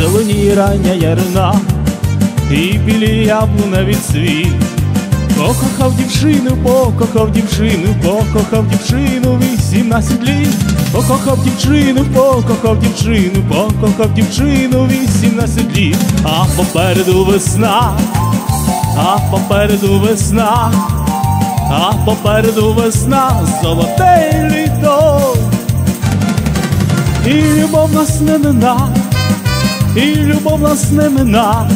і рання ярина, і білі яблуневі цвіт. Покохав дівчину, покохав дівчину, покохав дівчину, вісімнадцять літ. Покохав дівчину, покохав дівчину, покохав дівчину, вісімнадцять літ. А попереду весна, а попереду весна, а попереду весна, золоте літо. І любов нас не мина, і любов нас не мина,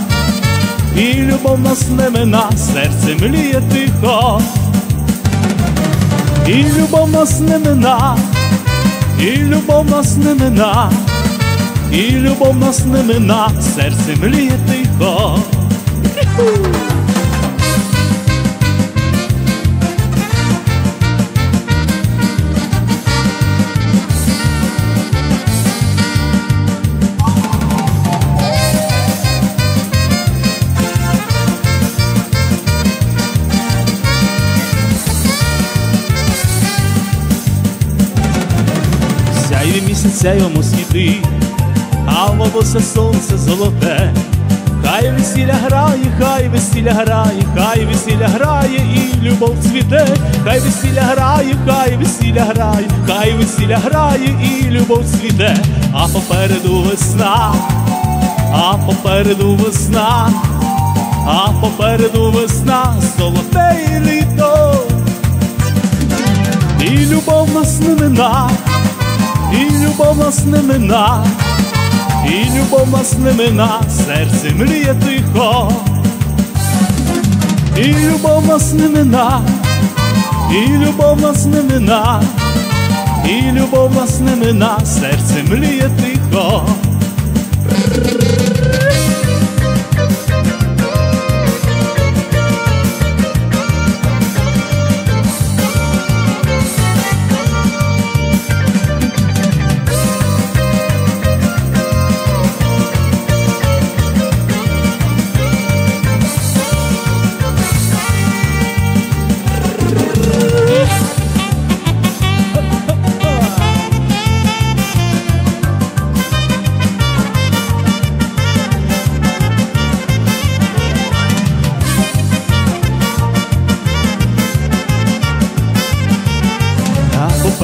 і любов нас не мина, серце мліє тихо, і любов нас не мина, і любов нас не мина, і любов нас не мина, серце мліє тихо. Місяця йому світи, а волосся сонце золоте. Хай весілля грає, хай весілля грає, хай весілля грає і любов цвіте, хай весілля грає, хай весілля грає, хай весілля грає і любов цвіте, а попереду весна, а попереду весна, а попереду весна, золоте і літо, і любов нас не мина, і любов нас не мина. І любов нас не мина, серце мріє тихо, і любов нас не мина, і любов нас не мина, і любов нас не мина, серце мріє тихо.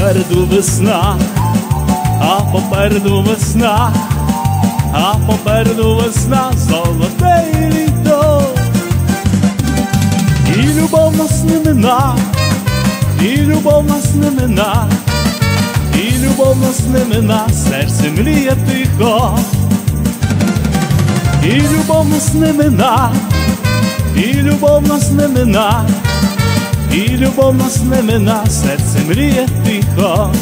Попереду весна, а попереду весна, а попереду весна, золоте літо. І любов нас не мина, і любов нас не мина, і любов нас не мина, серце мріє тихо. І любов нас не мина, і любов нас не мина. І любов нас не мина, серце мріє тихо,